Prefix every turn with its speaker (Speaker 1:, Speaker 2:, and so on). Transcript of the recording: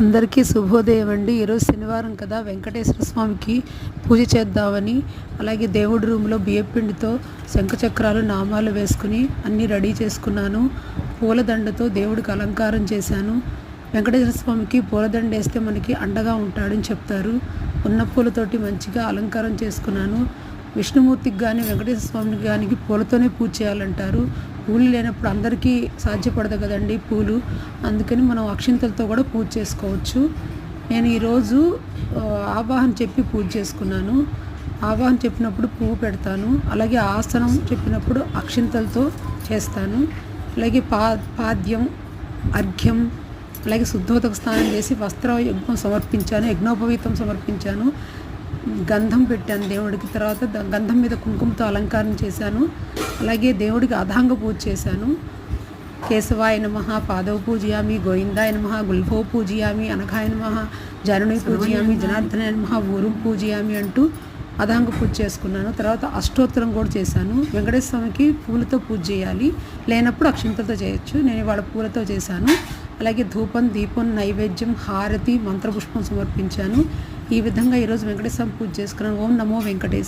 Speaker 1: అందరికీ శుభోదయం అండి. ఈరోజు శనివారం కదా వెంకటేశ్వర స్వామికి పూజ చేద్దామని అలాగే దేవుడి రూమ్లో బియ్యపిండితో శంఖచక్రాలు నామాలు వేసుకుని అన్నీ రెడీ చేసుకున్నాను. పూలదండతో దేవుడికి అలంకారం చేశాను. వెంకటేశ్వర స్వామికి పూలదండ వేస్తే మనకి అండగా ఉంటాడని చెప్తారు. ఉన్న పూలతోటి మంచిగా అలంకారం చేసుకున్నాను. విష్ణుమూర్తికి కానీ వెంకటేశ్వర స్వామికి కానీ పూలతోనే పూజ చేయాలంటారు. పూలు లేనప్పుడు అందరికీ సాధ్యపడదు కదండి పూలు. అందుకని మనం అక్షింతలతో కూడా పూజ చేసుకోవచ్చు. నేను ఈరోజు ఆవాహన చెప్పి పూజ చేసుకున్నాను. ఆవాహన చెప్పినప్పుడు పువ్వు పెడతాను. అలాగే ఆసనం చెప్పినప్పుడు అక్షింతలతో చేస్తాను. అలాగే పా పాద్యం అర్ఘ్యం అలాగే శుద్ధోదక స్నానం చేసి వస్త్ర యజ్ఞం సమర్పించాను యజ్ఞోపవీతం సమర్పించాను. గంధం పెట్టాను. దేవుడికి తర్వాత గంధం మీద కుంకుమతో అలంకారం చేశాను. అలాగే దేవుడికి అధాంగ పూజ చేశాను. కేశవాయ నమ పాదవ పూజయామి గోవిందాయ నమ గుల్ఫో పూజయామి అనఘాయ నమ జనని పూజయామి జనార్దనాయ నమ ఊరు పూజయామి అంటూ అదాంగ పూజ చేసుకున్నాను. తర్వాత అష్టోత్తరం కూడా చేశాను. వెంకటేశ్వర స్వామికి పూలతో పూజ చేయాలి. లేనప్పుడు అక్షింతలతో చేయొచ్చు. నేను ఇవాళ పూలతో చేశాను. అలాగే ధూపం దీపం నైవేద్యం హారతి మంత్రపుష్పం సమర్పించాను. ఈ విధంగా ఈరోజు వెంకటేశ్వర పూజ చేసుకున్నాను. ఓం నమో వెంకటేశ్వర